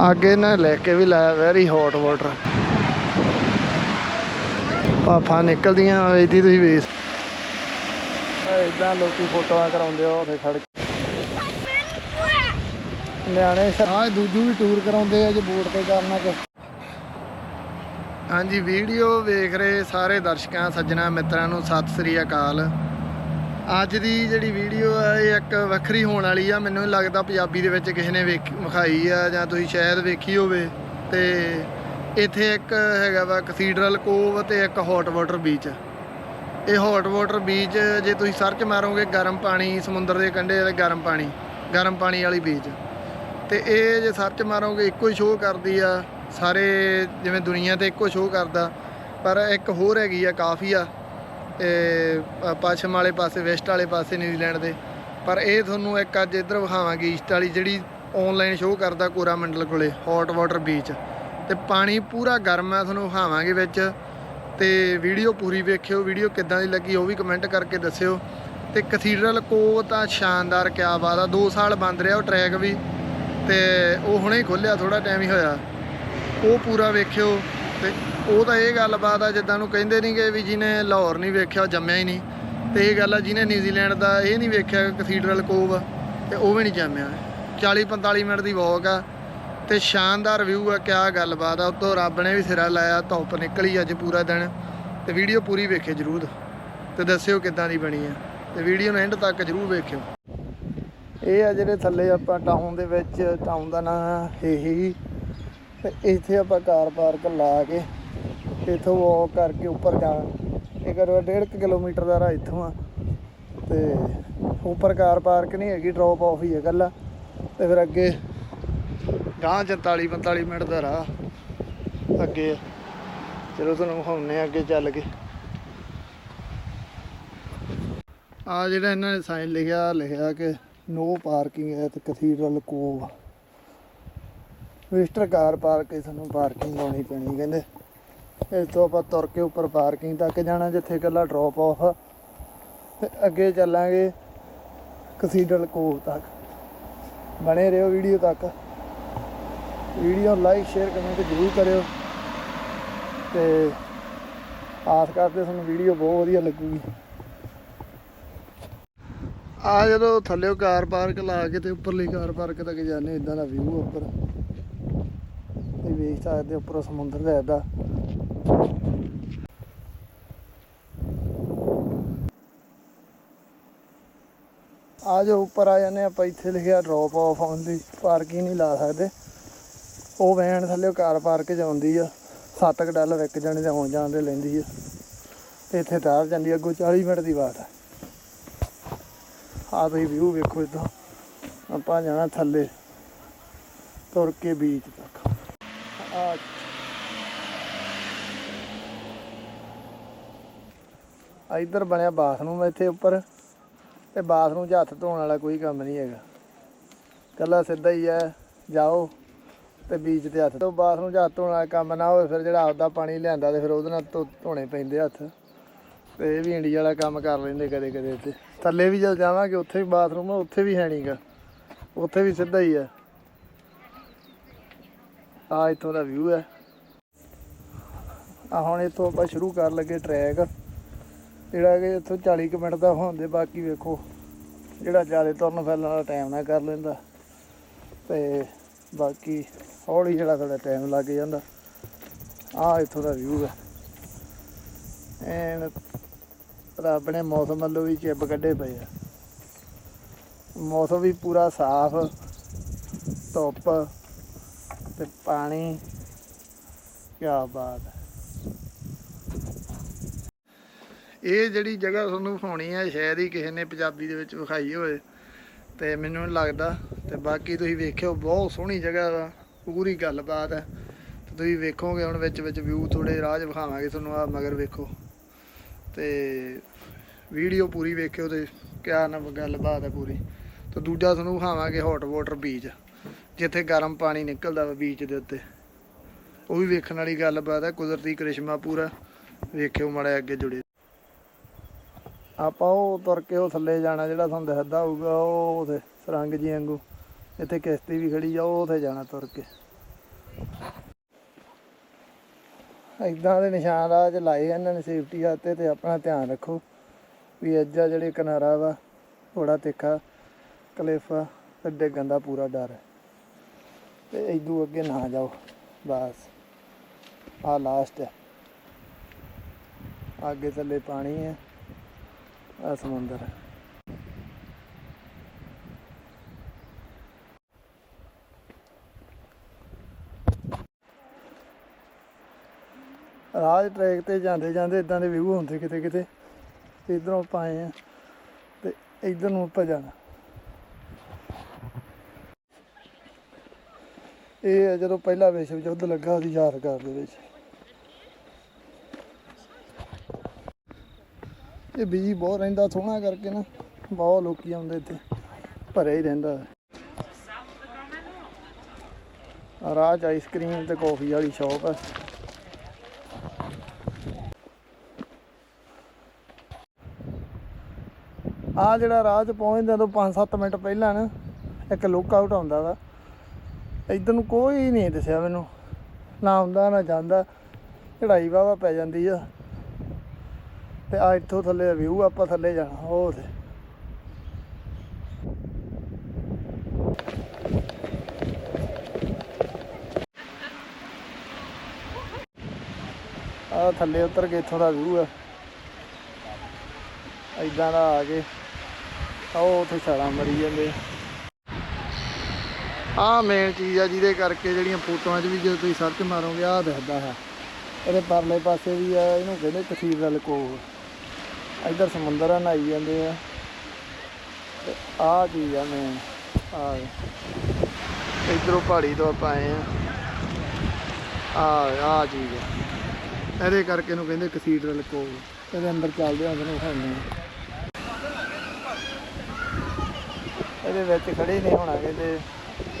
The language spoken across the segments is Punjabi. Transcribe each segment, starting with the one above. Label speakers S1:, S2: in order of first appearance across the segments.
S1: ਅੱਗੇ ਨੇ ਲੈ ਕੇ ਵੀ ਲਾਇਆ ਵੈਰੀ ਹੌਟ ਵਾਟਰ ਪਾਫਾ ਨਿਕਲਦੀਆਂ ਇਹਦੀ ਤੁਸੀਂ ਵੇਖ ਇਦਾਂ ਲੋਕੀ ਫੋਟੋਆਂ ਕਰਾਉਂਦੇ ਆ ਉੱਥੇ ਖੜ ਕੇ। ਨਿਆਣੇ ਆਹ ਦੂਜੂ ਵੀ ਟੂਰ ਕਰਾਉਂਦੇ ਆ ਜੇ ਬੋਟ ਤੇ ਕਰਨਾ ਕਿ ਹਾਂਜੀ ਵੀਡੀਓ ਵੇਖ ਰਹੇ ਸਾਰੇ ਦਰਸ਼ਕਾਂ ਸੱਜਣਾ ਮਿੱਤਰਾਂ ਨੂੰ ਸਤਿ ਸ੍ਰੀ ਅਕਾਲ। ਅੱਜ ਦੀ ਜਿਹੜੀ ਵੀਡੀਓ ਆ, ਇਹ ਇੱਕ ਵੱਖਰੀ ਹੋਣ ਵਾਲੀ ਆ। ਮੈਨੂੰ ਲੱਗਦਾ ਪੰਜਾਬੀ ਦੇ ਵਿੱਚ ਕਿਸੇ ਨੇ ਵੇਖ, ਵਿਖਾਈ ਆ ਜਾਂ ਤੁਸੀਂ ਸ਼ਾਇਦ ਵੇਖੀ ਹੋਵੇ। ਤੇ ਇੱਥੇ ਇੱਕ ਹੈਗਾ ਵਾ ਕੈਥੀਡਰਲ ਕੋਵ ਤੇ ਇੱਕ ਹੌਟ ਵਾਟਰ ਬੀਚ ਇਹ ਹੌਟ ਵਾਟਰ ਬੀਚ ਜੇ ਤੁਸੀਂ ਸਰਚ ਮਾਰੋਗੇ ਗਰਮ ਪਾਣੀ ਸਮੁੰਦਰ ਦੇ ਕੰਢੇ ਤੇ ਗਰਮ ਪਾਣੀ ਗਰਮ ਪਾਣੀ ਵਾਲੀ ਬੀਚ ਤੇ ਇਹ ਜੇ ਸਰਚ ਮਾਰੋਗੇ ਇੱਕੋ ਹੀ ਸ਼ੋਅ ਕਰਦੀ ਆ, ਸਾਰੇ ਜਿਵੇਂ ਦੁਨੀਆ ਤੇ ਇੱਕੋ ਸ਼ੋਅ ਕਰਦਾ। ਪਰ ਇੱਕ ਹੋਰ ਹੈਗੀ ਆ, ਕਾਫੀ ਆ। ਤੇ ਪੱਛਮ ਵਾਲੇ ਪਾਸੇ, ਵੈਸਟ ਵਾਲੇ ਪਾਸੇ ਨਿਊਜ਼ੀਲੈਂਡ ਦੇ। ਪਰ ਇਹ ਤੁਹਾਨੂੰ ਇੱਕ ਅੱਜ ਇੱਧਰ ਵਿਖਾਵਾਂਗੇ ਈਸਟ ਵਾਲੀ ਜਿਹੜੀ ਆਨਲਾਈਨ ਸ਼ੋਅ ਕਰਦਾ ਕੋਰਾ ਮੰਡਲ ਕੋਲੇ ਹੌਟ ਵਾਟਰ ਬੀਚ ਤੇ ਪਾਣੀ ਪੂਰਾ ਗਰਮ ਹੈ ਤੁਹਾਨੂੰ ਵਿਖਾਵਾਂਗੇ ਵਿੱਚ। ਤੇ ਵੀਡੀਓ ਪੂਰੀ ਵੇਖਿਓ ਵੀਡੀਓ ਕਿੱਦਾਂ ਦੀ ਲੱਗੀ, ਉਹ ਵੀ ਕਮੈਂਟ ਕਰਕੇ ਦੱਸਿਓ। ਤੇ ਕੈਥੀਡਰਲ ਕੋ ਤਾਂ ਸ਼ਾਨਦਾਰ, ਕਿਆ ਬਾਤ ਆ। 2 ਸਾਲ ਬੰਦ ਰਿਹਾ ਉਹ ਟਰੈਕ ਵੀ, ਤੇ ਉਹ ਹੁਣੇ ਹੀ ਖੋਲਿਆ ਥੋੜਾ ਟਾਈਮ ਹੀ ਹੋਇਆ। ਉਹ ਪੂਰਾ ਵੇਖਿਓ ਤੇ ਉਹ ਤਾਂ ਇਹ ਗੱਲਬਾਤ ਆ, ਜਿੱਦਾਂ ਨੂੰ ਕਹਿੰਦੇ ਨਹੀਂਗੇ ਵੀ ਜਿਹਨੇ ਲਾਹੌਰ ਨਹੀਂ ਵੇਖਿਆ, ਉਹ ਜੰਮਿਆ ਹੀ ਨਹੀਂ। ਤੇ ਇਹ ਗੱਲ ਆ, ਜਿਹਨੇ ਨਿਊਜ਼ੀਲੈਂਡ ਦਾ ਇਹ ਨਹੀਂ ਵੇਖਿਆ, ਕੈਥੀਡਰਲ ਕੋਵ, ਤੇ ਉਹ ਵੀ ਨਹੀਂ ਜੰਮਿਆ। 40 45 ਮਿੰਟ ਦੀ ਵਾਕ ਆ, ਤੇ ਸ਼ਾਨਦਾਰ ਵਿਊ ਆ, ਕਿਆ ਗੱਲਬਾਤ ਆ। ਉਤੋਂ ਰੱਬ ਨੇ ਵੀ ਸਿਰਾ ਲਾਇਆ, ਧੁੱਪ ਨਿਕਲੀ ਅੱਜ ਪੂਰਾ ਦਿਨ, ਤੇ ਵੀਡੀਓ ਪੂਰੀ ਵੇਖੇ ਜਰੂਰ। ਤੇ ਦੱਸਿਓ ਕਿੱਦਾਂ ਦੀ ਬਣੀ ਆ। ਤੇ ਵੀਡੀਓ ਨੂੰ ਐਂਡ ਤੱਕ ਜਰੂਰ ਵੇਖਿਓ। ਇਹ ਆ ਜਿਹੜੇ ਥੱਲੇ ਆਪਾਂ ਟਾਊਨ ਦੇ ਵਿੱਚ ਟਾਊਨ ਦਾ ਨਾਂ ਇਹੀ। ਤੇ ਇੱਥੇ ਆਪਾਂ ਕਾਰ ਪਾਰਕ ਲਾ ਕੇ ਇੱਥੋਂ ਵਾਕ ਕਰਕੇ ਉੱਪਰ ਜਾਣਾ। ਇਹ ਕਰਵਾ 1.5 ਕਿਲੋਮੀਟਰ ਦਾ ਰਾਹ ਇੱਥੋਂ ਆ। ਤੇ ਉੱਪਰ ਕਾਰ ਪਾਰਕ ਨਹੀਂ ਹੈਗੀ ਡ੍ਰੌਪ ਆਫ ਹੀ ਹੈ ਇਕੱਲਾ। ਤੇ ਫਿਰ ਅੱਗੇ ਗਾਂ 44 45 ਮਿੰਟ ਦਾ ਰਾਹ ਅੱਗੇ ਚਲੋ ਤੁਹਾਨੂੰ ਵਿਖਾਉਂਦੇ ਆ ਅੱਗੇ ਚੱਲ ਕੇ। ਆ ਜਿਹੜਾ ਇਹਨਾਂ ਨੇ ਸਾਈਨ ਲਿਖਿਆ ਲਿਖਿਆ ਕਿ ਨੋ ਪਾਰਕਿੰਗ ਹੈ ਤੇ Cathedral Cove visitor car park ਹੈ ਸਾਨੂੰ ਪਾਰਕਿੰਗ ਲਾਉਣੀ ਪੈਣੀ ਕਹਿੰਦੇ। ਇਸ ਤੋਂ ਆਪਾਂ ਤੁਰ ਕੇ ਉੱਪਰ ਪਾਰਕਿੰਗ ਤੱਕ ਜਾਣਾ, ਜਿੱਥੇ ਇਕੱਲਾ ਡ੍ਰੌਪ ਆਫ ਤੇ ਅੱਗੇ ਚੱਲਾਂਗੇ ਕਸੀਡਲ ਕੋਵ ਤੱਕ। ਬਣੇ ਰਹੋ ਵੀਡੀਓ ਤੱਕ। ਵੀਡੀਓ ਲਾਈਕ ਸ਼ੇਅਰ ਕਮੈਂਟ ਜ਼ਰੂਰ ਕਰਿਓ। ਤੇ ਆਸ ਕਰਦੇ ਤੁਹਾਨੂੰ ਵੀਡੀਓ ਬਹੁਤ ਵਧੀਆ ਲੱਗੂਗੀ। ਆ ਜਦੋਂ ਥੱਲੇ ਕਾਰ ਪਾਰਕ ਲਾ ਕੇ ਤੇ ਉੱਪਰਲੀ ਕਾਰ ਪਾਰਕ ਤੱਕ ਜਾਂਦੇ ਇਦਾਂ ਦਾ ਵਿਊ ਉੱਪਰ। ਇਹ ਵੇਖ ਸਕਦੇ ਹੋ ਉੱਪਰੋਂ ਸਮੁੰਦਰ ਦਾ ਇਦਾਂ ਆ ਜੋ ਉੱਪਰ ਆ ਜਾਂਦੇ ਆਪਾਂ, ਇੱਥੇ ਲਿਖਿਆ ਡ੍ਰੌਪ ਆਫ ਓਨਲੀ ਪਾਰਕਿੰਗ ਨਹੀਂ ਲਾ ਸਕਦੇ। ਉਹ ਵੈਨ ਥੱਲੇ ਕਾਰ ਪਾਰਕ ਜਾਂਦੀ ਆ 7 ਡਾਲਰ ਇੱਕ ਜਣੇ ਦੇ ਆਉਣ ਜਾਣ ਦੇ ਲੈਂਦੀ ਆ। ਇੱਥੇ ਤਾਰ ਜਾਂਦੀ ਅੱਗੋਂ 40 ਮਿੰਟ ਦੀ ਬਾਤ ਆ। ਆ ਤੁਸੀਂ ਵਿਊ ਵੇਖੋ ਇਦਾਂ ਆਪਾਂ ਜਾਣਾ ਥੱਲੇ, ਤੁਰ ਕੇ ਬੀਚ ਤੱਕ। ਆ ਇੱਧਰ ਬਣਿਆ ਬਾਥਰੂਮ ਇੱਥੇ ਉੱਪਰ ਤੇ ਬਾਥਰੂਮ 'ਚ ਹੱਥ ਧੋਣ ਵਾਲਾ ਕੋਈ ਕੰਮ ਨਹੀਂ ਹੈਗਾ। ਕੱਲਾ ਸਿੱਧਾ ਹੀ ਹੈ, ਜਾਓ ਤੇ ਬੀਚ ਤੇ ਹੱਥ ਤੋਂ ਬਾਥਰੂਮ 'ਚ ਹੱਥ ਧੋਣ ਵਾਲਾ ਕੰਮ ਨਾ ਹੋਵੇ, ਫਿਰ ਜਿਹੜਾ ਆਪਦਾ ਪਾਣੀ ਲਿਆਂਦਾ ਤੇ ਫਿਰ ਉਹਦੇ ਨਾਲ ਧੋ- ਧੋਣੇ ਪੈਂਦੇ ਹੱਥ। ਤੇ ਇਹ ਵੀ ਇੰਡੀਆ ਵਾਲਾ ਕੰਮ ਕਰ ਲੈਂਦੇ ਕਦੇ ਕਦੇ ਤੇ ਥੱਲੇ ਵੀ ਜਦ ਜਾਵਾਂਗੇ, ਉੱਥੇ ਵੀ ਬਾਥਰੂਮ ਆ, ਉੱਥੇ ਵੀ ਹੈ ਨਹੀਂਗਾ ਉੱਥੇ ਵੀ ਸਿੱਧਾ ਹੀ ਹੈ। ਆ ਇੱਥੋਂ ਦਾ ਵਿਊ ਹੈ। ਆ ਹੁਣ ਇੱਥੋਂ ਆਪਾਂ ਸ਼ੁਰੂ ਕਰ ਲੱਗੇ ਟਰੈਕ ਜਿਹੜਾ ਕਿ ਇੱਥੋਂ 40 ਕੁ ਮਿੰਟ ਦਾ ਹੁੰਦੇ ਬਾਕੀ ਵੇਖੋ, ਜਿਹੜਾ ਜ਼ਿਆਦਾ ਤੁਰਨ ਫਿਰਨ ਵਾਲਾ ਟਾਈਮ ਨਾ ਕਰ ਲੈਂਦਾ। ਤੇ ਬਾਕੀ ਹੌਲੀ ਜਿਹੜਾ ਥੋੜਾ ਟਾਈਮ ਲੱਗ ਜਾਂਦਾ। ਆ ਇੱਥੋਂ ਦਾ ਵਿਊ ਹੈ ਐਨ ਰੱਬ ਨੇ ਮੌਸਮ ਵੱਲੋਂ ਵੀ ਚਿੱਬ ਕੱਢੇ ਪਏ ਆ। ਮੌਸਮ ਵੀ ਪੂਰਾ ਸਾਫ਼, ਧੁੱਪ ਤੇ ਪਾਣੀ। ਕੀ ਬਾਤ ਹੈ ਇਹ ਜਿਹੜੀ ਜਗ੍ਹਾ ਤੁਹਾਨੂੰ ਵਿਖਾਉਣੀ ਹੈ ਸ਼ਾਇਦ ਹੀ ਕਿਸੇ ਨੇ ਪੰਜਾਬੀ ਦੇ ਵਿੱਚ ਵਿਖਾਈ ਹੋਵੇ, ਤੇ ਮੈਨੂੰ ਲੱਗਦਾ, ਤੇ ਬਾਕੀ ਤੁਸੀਂ ਵੇਖਿਓ, ਬਹੁਤ ਸੋਹਣੀ ਜਗ੍ਹਾ ਵਾ, ਪੂਰੀ ਗੱਲਬਾਤ ਹੈ ਤੇ ਤੁਸੀਂ ਵੇਖੋਗੇ ਹੁਣ ਵਿੱਚ ਵਿੱਚ ਵਿਊ ਥੋੜੇ ਰਾਹ 'ਚ ਵਿਖਾਵਾਂਗੇ ਤੁਹਾਨੂੰ ਆ ਮਗਰ ਵੇਖੋ, ਤੇ ਵੀਡੀਓ ਪੂਰੀ ਵੇਖਿਓ ਤੇ ਕਿਆ ਨਾ ਗੱਲਬਾਤ ਹੈ ਪੂਰੀ, ਤੇ ਦੂਜਾ ਤੁਹਾਨੂੰ ਵਿਖਾਵਾਂਗੇ ਹੌਟ ਵਾਟਰ ਬੀਚ ਜਿੱਥੇ ਗਰਮ ਪਾਣੀ ਨਿਕਲਦਾ ਵਾ ਬੀਚ ਦੇ ਉੱਤੇ, ਉਹ ਵੀ ਵੇਖਣ ਵਾਲੀ ਗੱਲਬਾਤ ਹੈ ਕੁਦਰਤੀ ਕਰਿਸ਼ਮਾ ਪੂਰਾ, ਵੇਖਿਓ ਮਾੜਾ ਅੱਗੇ ਜੁੜੇ ਆਪਾਂ ਉਹ ਤੁਰ ਕੇ ਉਹ ਥੱਲੇ ਜਾਣਾ ਜਿਹੜਾ ਤੁਹਾਨੂੰ ਦਿਖਦਾ ਹੋਊਗਾ, ਉਹ ਉਥੇ ਸਰੰਗ ਜੀ ਵਾਂਗੂ। ਇੱਥੇ ਕਿਸ਼ਤੀ ਵੀ ਖੜੀ ਆ, ਉਹ ਉਥੇ ਜਾਣਾ ਤੁਰ ਕੇ। ਇਦਾਂ ਦੇ ਨਿਸ਼ਾਨ ਆ ਚ ਲਾਏ ਇਹਨਾਂ ਨੇ ਸੇਫਟੀ ਵਾਸਤੇ ਤੇ ਆਪਣਾ ਧਿਆਨ ਰੱਖੋ ਵੀ ਅੱਜ ਆ ਜਿਹੜੇ ਕਿਨਾਰਾ ਵਾ ਥੋੜਾ ਤਿੱਖਾ, ਕਲੇਫਾ ਤੇ ਡਿੱਗਣ ਦਾ ਪੂਰਾ ਡਰ ਹੈ। ਤੇ ਇਦੋਂ ਅੱਗੇ ਨਾ ਜਾਓ, ਬਸ। ਆ ਲਾਸਟ ਹੈ। ਅੱਗੇ ਥੱਲੇ ਪਾਣੀ ਹੈ। ਆ ਸਮੁੰਦਰ। ਹੈ ਰਾਜ ਟਰੈਕ ਤੇ ਜਾਂਦੇ ਜਾਂਦੇ ਇਦਾਂ ਦੇ ਵਿਊ ਹੁੰਦੇ ਕਿਤੇ ਕਿਤੇ। ਤੇ ਇਧਰੋਂ ਆਪਾਂ ਆਏ ਆ ਤੇ ਇਧਰ ਨੂੰ ਆਪਾਂ ਜਾਣਾ। ਇਹ ਹੈ ਜਦੋਂ ਪਹਿਲਾ ਵਿਸ਼ਵ ਯੁੱਧ ਲੱਗਾ ਉਹਦੀ ਯਾਦਗਾਰ ਦੇ ਵਿੱਚ ਇਹ ਬੀਜੀ ਬਹੁਤ ਰਹਿੰਦਾ, ਸੋਹਣਾ ਕਰਕੇ ਨਾ ਬਹੁਤ ਲੋਕੀ ਆਉਂਦੇ ਇੱਥੇ, ਭਰਿਆ ਹੀ ਰਹਿੰਦਾ। ਰਾਜ ਆਈਸਕ੍ਰੀਮ ਤੇ ਕੌਫੀ ਵਾਲੀ ਸ਼ਾਪ ਹੈ ਆ ਜਿਹੜਾ ਰਾਹ 'ਚ ਪਹੁੰਚਦੇ ਤੋਂ 5-7 ਮਿੰਟ ਪਹਿਲਾਂ ਨਾ ਇੱਕ ਲੁੱਕ ਆਊਟ ਆਉਂਦਾ ਵਾ। ਇੱਧਰ ਨੂੰ ਕੋਈ ਨਹੀਂ ਦਿਸਿਆ ਮੈਨੂੰ, ਨਾ ਆਉਂਦਾ, ਨਾ ਜਾਂਦਾ। ਚੜਾਈ ਵਾਵਾ ਪੈ ਜਾਂਦੀ ਆ। ਤੇ ਆ ਇੱਥੋਂ ਥੱਲੇ ਵਿਊ ਆਪਾਂ ਥੱਲੇ ਜਾਣਾ, ਉਹ ਤੇ ਆ ਥੱਲੇ ਉਤਰ ਕੇ ਇੱਥੋਂ ਦਾ ਵਿਊ ਆ। ਇਦਾਂ ਦਾ ਆ ਕੇ ਉਹ ਉੱਥੇ ਛਾਲਾਂ ਮਰੀ ਜਾਂਦੇ ਆ। ਮੇਨ ਚੀਜ਼ ਆ ਜਿਹਦੇ ਕਰਕੇ ਜਿਹੜੀਆਂ ਫੋਟੋਆਂ 'ਚ ਵੀ ਜਦੋਂ ਤੁਸੀਂ ਸਰਚ ਮਾਰੋਗੇ ਆ ਦਿਖਦਾ ਹੈ। ਇਹਦੇ ਪਰਲੇ ਪਾਸੇ ਵੀ ਆ, ਇਹਨੂੰ ਕਹਿੰਦੇ ਕਸੀਰ ਦਾ ਲਕੋਰ ਇੱਧਰ ਸਮੁੰਦਰ ਆ, ਨਹਾਈ ਜਾਂਦੇ ਆ। ਤੇ ਆ ਚੀਜ਼ ਆ ਮੇਨ ਆ ਇਧਰੋਂ ਪਹਾੜੀ ਤੋਂ ਆਪਾਂ ਆਏ ਆ। ਆ ਆ ਚੀਜ਼ ਆ। ਇਹਦੇ ਕਰਕੇ ਇਹਨੂੰ ਕਹਿੰਦੇ ਕਸੀਡਰਲ ਕੋਵ ਇਹਦੇ ਅੰਦਰ ਚੱਲਦੇ ਆ ਤੁਹਾਨੂੰ ਦਿਖਾਉਂਦੇ ਇਹਦੇ ਵਿੱਚ ਖੜੇ ਨਹੀਂ ਹੋਣਾ ਕਹਿੰਦੇ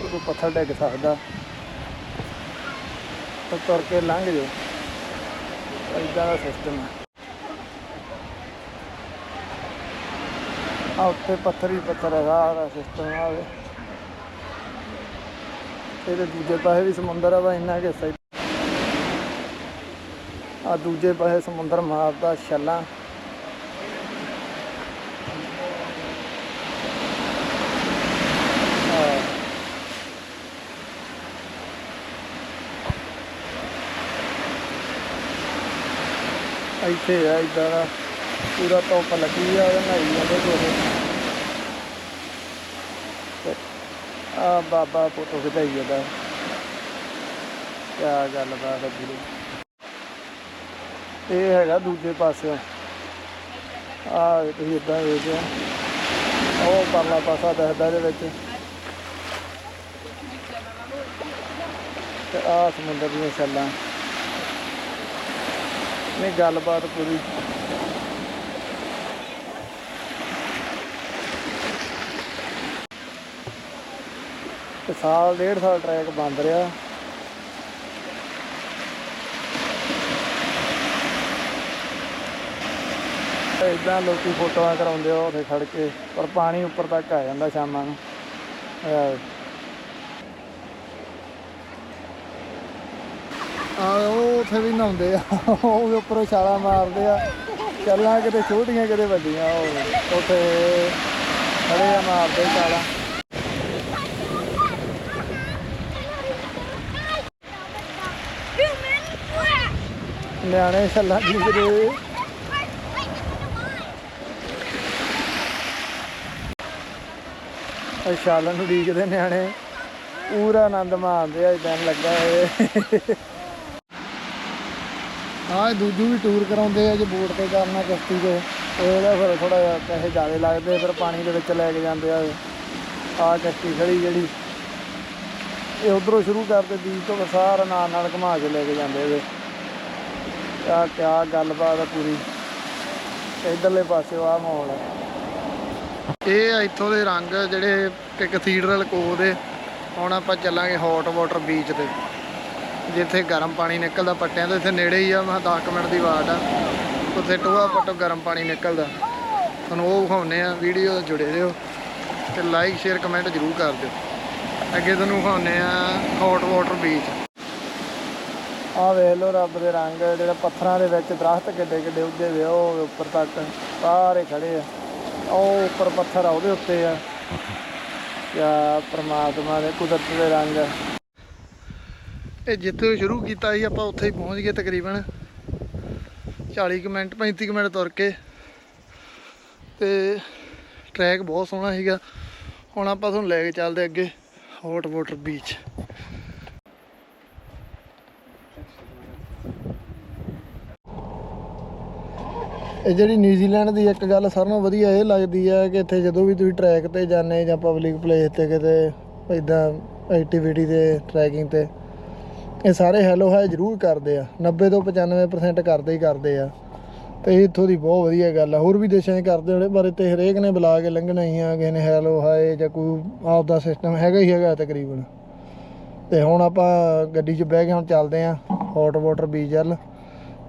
S1: ਕੋਈ ਪੱਥਰ ਡਿੱਗ ਸਕਦਾ। ਤਾਂ ਤੁਰ ਕੇ ਲੰਘ ਜਾਓ। ਇਦਾਂ ਦਾ ਸਿਸਟਮ ਹੈ ਆ ਉੱਤੇ ਪੱਥਰ ਹੀ ਪੱਥਰ ਹੈਗਾ ਆ ਸਿਸਟਮ ਆ ਇਹਦੇ ਦੂਜੇ ਪਾਸੇ ਵੀ ਸਮੁੰਦਰ ਆ ਵਾ ਇੰਨਾ ਕਿ ਸਹੀ ਆ ਦੂਜੇ ਪਾਸੇ ਸਮੁੰਦਰ ਮਾਰਦਾ ਛੱਲਾਂ। ਇੱਥੇ ਆ ਇਦਾਂ ਦਾ। ਪੂਰਾ ਧੁੱਪ ਲੱਗੀ ਆ, ਉਹਦੇ ਨਹਾਈ ਜਾਂਦੇ ਕੋਲੇ ਆ ਬਾਬਾ ਫੋਟੋ ਖਿਚਾਈ ਜਾਂਦਾ ਕਿਆ ਗੱਲਬਾਤ ਹੈ ਵੀਰੇ। ਇਹ ਹੈਗਾ ਦੂਜੇ ਪਾਸੇ ਆ ਤੁਸੀਂ ਇਦਾਂ ਵੇਖਦੇ ਉਹ ਪਰਲਾ ਪਾਸਾ ਦੱਸਦਾ ਇਹਦੇ ਵਿੱਚ। ਤੇ ਆ ਸਮੁੰਦਰ ਦੀਆਂ ਛੱਲਾਂ। ਨੇ ਗੱਲਬਾਤ ਪੂਰੀ ਤੇ ਸਾਲ, ਡੇਢ ਸਾਲ ਟਰੈਕ ਬੰਦ ਰਿਹਾ। ਇਦਾਂ ਲੋਕੀ ਫੋਟੋਆਂ ਕਰਾਉਂਦੇ ਆ ਉੱਥੇ ਖੜ ਕੇ, ਪਰ ਪਾਣੀ ਉੱਪਰ ਤੱਕ ਆ ਜਾਂਦਾ ਸ਼ਾਮਾਂ ਨੂੰ। ਆ ਉਹ ਉੱਥੇ ਵੀ ਨਹਾਉਂਦੇ ਆ। ਉਹ ਵੀ ਉੱਪਰੋਂ ਛਾਲਾਂ ਮਾਰਦੇ ਆ। ਚੱਲਾਂ ਕਿਤੇ ਛੋਟੀਆਂ, ਕਿਤੇ ਵੱਡੀਆਂ। ਉਹ ਉੱਥੇ ਖੜੇ ਆ, ਮਾਰਦੇ ਛਾਲਾਂ। ਨਿਆਣੇ ਛੱਲਾਂ ਡੀਕਦੇ ਇਹ ਛਾਲਾਂ ਨੂੰ ਡੀਕਦੇ ਨਿਆਣੇ। ਪੂਰਾ ਆਨੰਦ ਮਾਣਦੇ ਆ ਇਦਾਂ ਲੱਗਾ ਏ ਹਾਂ ਦੂਜੂ ਵੀ ਟੂਰ ਕਰਾਉਂਦੇ ਆ, ਜੇ ਬੋਟ ਤੇ ਕਰਨਾ ਕਿਸ਼ਤੀ ਤੇ। ਇਹਦਾ ਫਿਰ ਥੋੜਾ ਜਿਹਾ ਪੈਸੇ ਜ਼ਿਆਦਾ ਲੱਗਦੇ, ਫਿਰ ਪਾਣੀ ਦੇ ਵਿੱਚ ਲੈ ਕੇ ਜਾਂਦੇ ਆ। ਆ ਕਿਸ਼ਤੀ ਖੜੀ ਜਿਹੜੀ, ਇਹ ਉਧਰੋਂ ਸ਼ੁਰੂ ਕਰਦੇ ਬੀਜ ਤੋਂ ਫਿਰ ਸਾਰਾ ਨਾਲ ਨਾਲ ਘੁਮਾ ਕੇ ਲੈ ਕੇ ਜਾਂਦੇ ਇਹਦੇ। ਆ ਕਿਆ ਗੱਲਬਾਤ ਆ ਪੂਰੀ। ਤੇ ਇਧਰਲੇ ਪਾਸੇ ਆ ਮਾਹੌਲ ਹੈ ਇਹ ਆ ਇੱਥੋਂ ਦੇ ਰੰਗ ਜਿਹੜੇ ਕਿ ਕੈਥੀਡਰਲ ਕੋ ਦੇ। ਹੁਣ ਆਪਾਂ ਚੱਲਾਂਗੇ ਹੌਟ ਵਾਟਰ ਬੀਚ ਤੇ। ਜਿੱਥੇ ਗਰਮ ਪਾਣੀ ਨਿਕਲਦਾ ਪੱਟਿਆਂ ਤੋਂ, ਇੱਥੇ ਨੇੜੇ ਹੀ ਆ, ਮੈਂ 10 ਮਿੰਟ ਦੀ ਵਾਟ ਆ। ਉੱਥੇ ਟੋਆ ਪੱਟੋ ਗਰਮ ਪਾਣੀ ਨਿਕਲਦਾ। ਤੁਹਾਨੂੰ ਉਹ ਵਿਖਾਉਂਦੇ ਆ ਵੀਡੀਓ ਜੁੜੇ ਰਹੋ। ਤੇ ਲਾਈਕ ਸ਼ੇਅਰ ਕਮੈਂਟ ਜ਼ਰੂਰ ਕਰ ਦਿਓ। ਅੱਗੇ ਤੁਹਾਨੂੰ ਵਿਖਾਉਂਦੇ ਆ ਹੌਟ ਵਾਟਰ ਬੀਚ ਆਹ ਵੇਖ ਲਓ ਰੱਬ ਦੇ ਰੰਗ, ਜਿਹੜੇ ਪੱਥਰਾਂ ਦੇ ਵਿੱਚ ਦਰਖਤ ਕਿੱਡੇ ਕਿੱਡੇ ਉੱਗੇ ਵੇ ਉਹ ਉੱਪਰ ਤੱਕ ਸਾਰੇ ਖੜੇ ਆ। ਉਹ ਉੱਪਰ ਪੱਥਰ ਆ, ਉਹਦੇ ਉੱਤੇ ਆ। ਕਿਆ ਪ੍ਰਮਾਤਮਾ ਦੇ ਕੁਦਰਤ ਦੇ ਰੰਗ ਆ। ਇਹ ਜਿੱਥੇ ਸ਼ੁਰੂ ਕੀਤਾ ਸੀ, ਆਪਾਂ ਉੱਥੇ ਹੀ ਪਹੁੰਚ ਗਏ ਤਕਰੀਬਨ। 40 ਕੁ ਮਿੰਟ 35 ਕੁ ਮਿੰਟ ਤੁਰ ਕੇ। ਤੇ ਟਰੈਕ ਬਹੁਤ ਸੋਹਣਾ ਸੀਗਾ। ਹੁਣ ਆਪਾਂ ਤੁਹਾਨੂੰ ਲੈ ਕੇ ਚੱਲਦੇ ਅੱਗੇ ਹੌਟ ਵਾਟਰ ਬੀਚ ਇਹ ਜਿਹੜੀ ਨਿਊਜ਼ੀਲੈਂਡ ਦੀ ਇੱਕ ਗੱਲ ਸਾਰਿਆਂ ਨਾਲੋਂ ਵਧੀਆ ਇਹ ਲੱਗਦੀ ਹੈ ਕਿ ਇੱਥੇ ਜਦੋਂ ਵੀ ਤੁਸੀਂ ਟਰੈਕ ਤੇ ਜਾਂਦੇ ਜਾਂ ਪਬਲਿਕ ਪਲੇਸ ਤੇ ਕਿਤੇ ਇਦਾਂ ਐਕਟੀਵਿਟੀ ਤੇ ਟਰੈਕਿੰਗ ਤੇ, ਇਹ ਸਾਰੇ ਹੈਲੋ ਹਾਈ ਜ਼ਰੂਰ ਕਰਦੇ ਆ। 90 ਤੋਂ 95% ਕਰਦੇ ਹੀ ਕਰਦੇ ਆ। ਤੇ ਇਹ ਇੱਥੋਂ ਦੀ ਬਹੁਤ ਵਧੀਆ ਗੱਲ ਆ। ਹੋਰ ਵੀ ਦੇਸ਼ਾਂ 'ਚ ਕਰਦੇ ਹੋਣੇ, ਪਰ ਇੱਥੇ ਹਰੇਕ ਨੇ ਬੁਲਾ ਕੇ ਲੰਘਣਾ ਹੀ ਆ, ਕਿਸੇ ਨੇ ਹੈਲੋ ਹਾਏ ਜਾਂ ਕੋਈ ਆਪਦਾ ਸਿਸਟਮ ਹੈਗਾ ਹੀ ਹੈਗਾ ਤਕਰੀਬਨ। ਤੇ ਹੁਣ ਆਪਾਂ ਗੱਡੀ 'ਚ ਬਹਿ ਕੇ ਹੁਣ ਚੱਲਦੇ ਆ। ਹੌਟ ਵਾਟਰ ਬੀਜਲ ਵੱਲ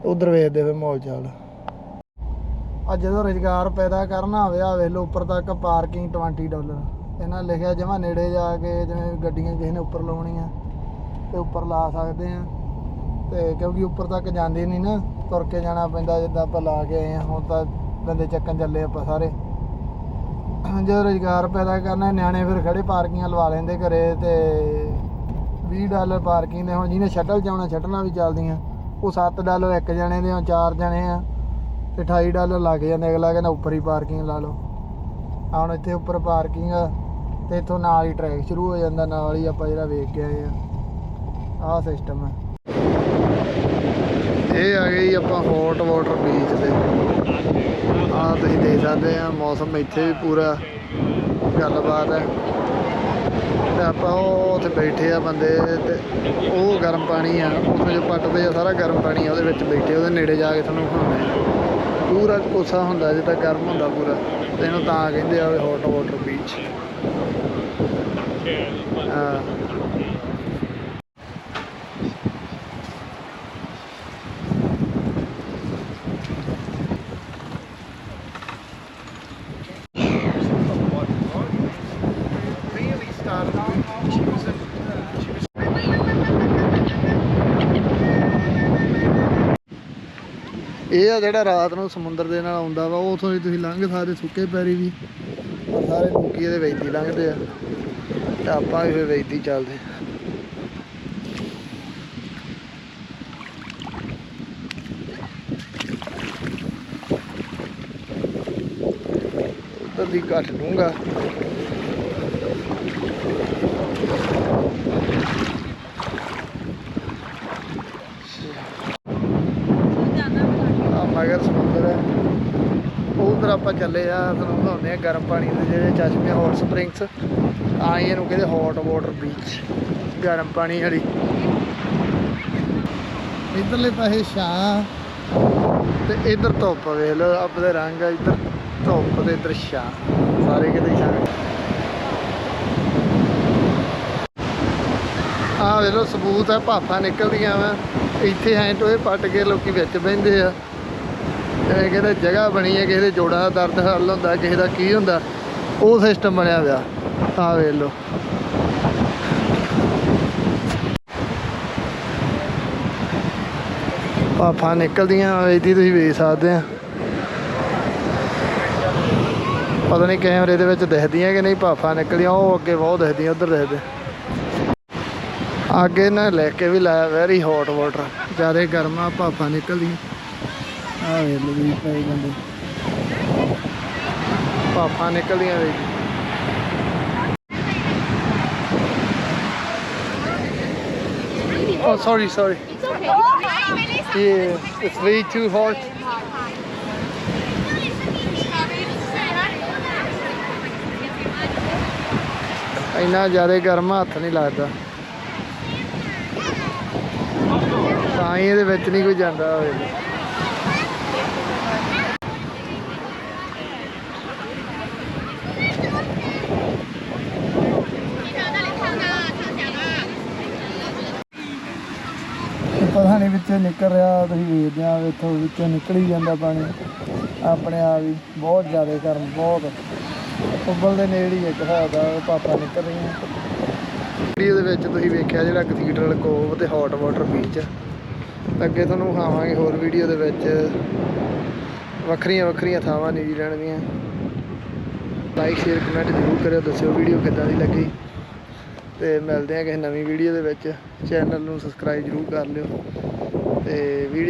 S1: ਉਧਰ ਵੇਖਦੇ ਵੇ ਮਾਹੌਲ ਚਾਲ ਅੱਜ ਜਦੋਂ ਰੁਜ਼ਗਾਰ ਪੈਦਾ ਕਰਨਾ ਹੋਵੇ ਆ ਵੇਖ ਲਓ, ਉੱਪਰ ਤੱਕ ਪਾਰਕਿੰਗ 20 ਡਾਲਰ ਇਹਨਾਂ ਲਿਖਿਆ ਜਮਾ ਨੇੜੇ ਜਾ ਕੇ ਜਿਵੇਂ ਗੱਡੀਆਂ ਕਿਸੇ ਨੇ ਉੱਪਰ ਲਾਉਣੀਆਂ, ਤੇ ਉੱਪਰ ਲਾ ਸਕਦੇ ਆ ਤੇ ਕਿਉਂਕਿ ਉੱਪਰ ਤੱਕ ਜਾਂਦੇ ਨਹੀਂ ਨਾ, ਤੁਰ ਕੇ ਜਾਣਾ ਪੈਂਦਾ ਜਿੱਦਾਂ ਆਪਾਂ ਲਾ ਕੇ ਆਏ ਆ ਹੁਣ ਤਾਂ ਬੰਦੇ ਚੱਕਣ ਚੱਲੇ ਆਪਾਂ ਸਾਰੇ। ਜਦੋਂ ਰੁਜ਼ਗਾਰ ਪੈਦਾ ਕਰਨਾ, ਨਿਆਣੇ ਫਿਰ ਖੜੇ ਪਾਰਕਿੰਗਾਂ ਲਵਾ ਲੈਂਦੇ ਘਰੇ ਤੇ 20 ਡਾਲਰ ਪਾਰਕਿੰਗ ਦੇ ਹੁਣ, ਜਿਹਨੇ ਸ਼ਟਲ ਜਾਣਾ ਸ਼ਟਲਾਂ ਵੀ ਚੱਲਦੀਆਂ। ਉਹ 7 ਡਾਲਰ ਇੱਕ ਜਣੇ ਦੇ ਆ ਚਾਰ ਜਣੇ ਆ। ਤੇ 28 ਡਾਲਰ ਲੱਗ ਜਾਂਦੇ, ਅਗਲਾ ਕਹਿੰਦਾ ਉੱਪਰ ਹੀ ਪਾਰਕਿੰਗ ਲਾ ਲਓ। ਹੁਣ ਇੱਥੇ ਉੱਪਰ ਪਾਰਕਿੰਗ ਤੇ ਇੱਥੋਂ ਨਾਲ ਹੀ ਟਰੈਕ ਸ਼ੁਰੂ ਹੋ ਜਾਂਦਾ, ਨਾਲ ਹੀ ਆਪਾਂ ਜਿਹੜਾ ਵੇਖ ਕੇ ਆਏ ਆ। ਆਹ ਸਿਸਟਮ ਹੈ ਇਹ ਆ ਗਈ ਆਪਾਂ ਹੌਟ ਵਾਟਰ ਬੀਚ ਤੇ। ਆਹ ਤੁਸੀਂ ਦੇਖ ਸਕਦੇ ਆ, ਮੌਸਮ ਇੱਥੇ ਵੀ ਪੂਰਾ। ਗੱਲਬਾਤ ਹੈ ਤੇ ਆਪਾਂ ਉਹ ਉੱਥੇ ਬੈਠੇ ਆ ਬੰਦੇ ਤੇ ਉਹ ਗਰਮ ਪਾਣੀ ਆ, ਉੱਥੇ ਜੋ ਪੱਟਦੇ ਆ, ਸਾਰਾ ਗਰਮ ਪਾਣੀ ਆ, ਉਹਦੇ ਵਿੱਚ ਬੈਠੇ ਉਹਦੇ ਨੇੜੇ ਜਾ ਕੇ ਤੁਹਾਨੂੰ ਵਿਖਾਉਂਦੇ ਆ। ਪੂਰਾ ਕੋਸਾ ਹੁੰਦਾ ਜਿੱਦਾਂ ਗਰਮ ਹੁੰਦਾ ਪੂਰਾ। ਤੇ ਇਹਨੂੰ ਤਾਂ ਕਹਿੰਦੇ ਆ ਹੌਟ ਵਾਟਰ ਬੀਚ ਹਾਂ। ਇਹ ਆ ਜਿਹੜਾ ਰਾਤ ਨੂੰ ਸਮੁੰਦਰ ਦੇ ਨਾਲ ਆਉਂਦਾ ਵਾ, ਉਥੋਂ ਦੀ ਤੁਸੀਂ ਲੰਘ ਸਕਦੇ ਸੁੱਕੇ ਪੈਰੀ ਵੀ ਸਾਰੇ ਲੋਕੀ ਇਹਦੇ ਵਿੱਚ ਹੀ ਲੰਘਦੇ ਆ ਤੇ ਆਪਾਂ ਵੀ ਫਿਰ ਵਿੱਚ ਹੀ ਚੱਲਦੇ ਆ। ਦੀ ਘੱਟ ਲੂੰਗਾ ਆ ਮਗਰ ਸਮੁੰਦਰ। ਹੈ ਉਧਰ ਆਪਾਂ ਚੱਲੇ ਆ, ਤੁਹਾਨੂੰ ਦਿਖਾਉਂਦੇ ਆ ਗਰਮ ਪਾਣੀ ਦੇ ਜਿਹੜੇ ਚਸ਼ਮੇ ਹੌਟ ਸਪ੍ਰਿੰਗਸ ਆ ਇਹਨੂੰ ਕਹਿੰਦੇ ਹੌਟ ਵਾਟਰ ਬੀਚ ਗਰਮ ਪਾਣੀ ਵਾਲੀ। ਇਧਰਲੇ ਪਾਸੇ ਛਾਂ, ਤੇ ਇਧਰ ਧੁੱਪ ਵੇਖ ਲਓ ਰੱਬ ਦੇ ਰੰਗ ਆ ਇਧਰ। ਧੁੱਪ ਤੇ ਇਧਰ ਛਾਂ, ਸਾਰੇ ਕਿਤੇ ਛਾਂ। ਆ ਵੇਖ ਲਓ, ਸਬੂਤ ਹੈ ਭਾਫਾਂ ਨਿਕਲਦੀਆਂ ਵਾ। ਇੱਥੇ ਐਂ ਟੋਏ ਪੱਟ ਕੇ ਲੋਕੀ ਵਿੱਚ ਬਹਿੰਦੇ ਆ। ਕਿਸੇ ਦੇ ਜਗ੍ਹਾ ਬਣੀ ਹੈ, ਕਿਸੇ ਦੇ ਜੋੜਾਂ ਦਾ ਦਰਦ ਹੱਲ ਹੁੰਦਾ, ਕਿਸੇ ਦਾ ਕੀ ਹੁੰਦਾ, ਉਹ ਸਿਸਟਮ ਬਣਿਆ ਹੋਇਆ ਆ ਵੇਖ ਲਓ। ਭਾਫਾਂ ਨਿਕਲਦੀਆਂ ਵੇਖਦੀ ਤੁਸੀਂ ਵੇਖ ਸਕਦੇ ਆ। ਪਤਾ ਨਹੀਂ ਕੈਮਰੇ ਦੇ ਵਿੱਚ ਦਿਖਦੀਆਂ ਕਿ ਨਹੀਂ, ਭਾਫਾਂ ਨਿਕਲਦੀਆਂ ਉਹ ਅੱਗੇ ਬਹੁਤ ਦਿਖਦੀਆਂ, ਉਧਰ ਦਿਖਦੇ। ਅੱਗੇ ਨਾ ਲੈ ਕੇ ਵੀ ਲਾਇਆ ਵੈਰੀ ਹੌਟ ਵਾਟਰ ਜ਼ਿਆਦਾ ਗਰਮ ਆ ਨਿਕਲਦੀਆਂ। ਆ ਵੀ ਜਾਂਦੇ ਭਾਫਾਂ ਨਿਕਲਦੀਆਂ ਵੇਖ Oh, sorry, sorry.
S2: It's okay.
S1: Yeah, it's way too hot. ਇੰਨਾ ਜ਼ਿਆਦਾ ਗਰਮ ਹੱਥ ਨਹੀਂ ਲੱਗਦਾ ਤਾਂ ਹੀ ਇਹਦੇ ਵਿੱਚ ਨਹੀਂ ਕੋਈ ਜਾਂਦਾ ਹੋਵੇ ਪਤਾ ਨਿਕਲ ਰਿਹਾ ਤੁਸੀਂ ਵੇਖਦੇ ਆ, ਇੱਥੋਂ ਵਿੱਚੋਂ ਨਿਕਲ ਹੀ ਜਾਂਦਾ ਪਾਣੀ। ਆਪਣੇ ਆਪ ਹੀ ਬਹੁਤ ਜ਼ਿਆਦਾ ਗਰਮ, ਬਹੁਤ। ਉੱਬਲ ਦੇ ਨੇੜੇ ਹੀ ਇੱਕ ਹਿਸਾਬ ਦਾ, ਉਹ ਪਾਪਾ ਨਿਕਲ ਰਹੀਆਂ ਵੀਡੀਓ ਦੇ ਵਿੱਚ ਤੁਸੀਂ ਵੇਖਿਆ ਜਿਹੜਾ ਕੈਥੀਡਰਲ ਕੋਵ ਤੇ ਹੌਟ ਵਾਟਰ ਬੀਚ ਅੱਗੇ ਤੁਹਾਨੂੰ ਵਿਖਾਵਾਂਗੇ ਹੋਰ ਵੀਡੀਓ ਦੇ ਵਿੱਚ। ਵੱਖਰੀਆਂ ਵੱਖਰੀਆਂ ਥਾਵਾਂ ਨਿਊਜ਼ੀਲੈਂਡ ਦੀਆਂ ਲਾਈਕ ਸ਼ੇਅਰ ਕਮੈਂਟ ਜ਼ਰੂਰ ਕਰਿਓ, ਦੱਸਿਓ ਵੀਡੀਓ ਕਿੱਦਾਂ ਦੀ ਲੱਗੀ। ਤੇ ਮਿਲਦੇ ਹਾਂ ਕਿਸੇ ਨਵੀਂ ਵੀਡੀਓ ਦੇ ਵਿੱਚ। ਚੈਨਲ ਨੂੰ ਸਬਸਕ੍ਰਾਈਬ ਜ਼ਰੂਰ ਕਰ ਲਿਓ। ਤੇ ਵੀਡੀਓ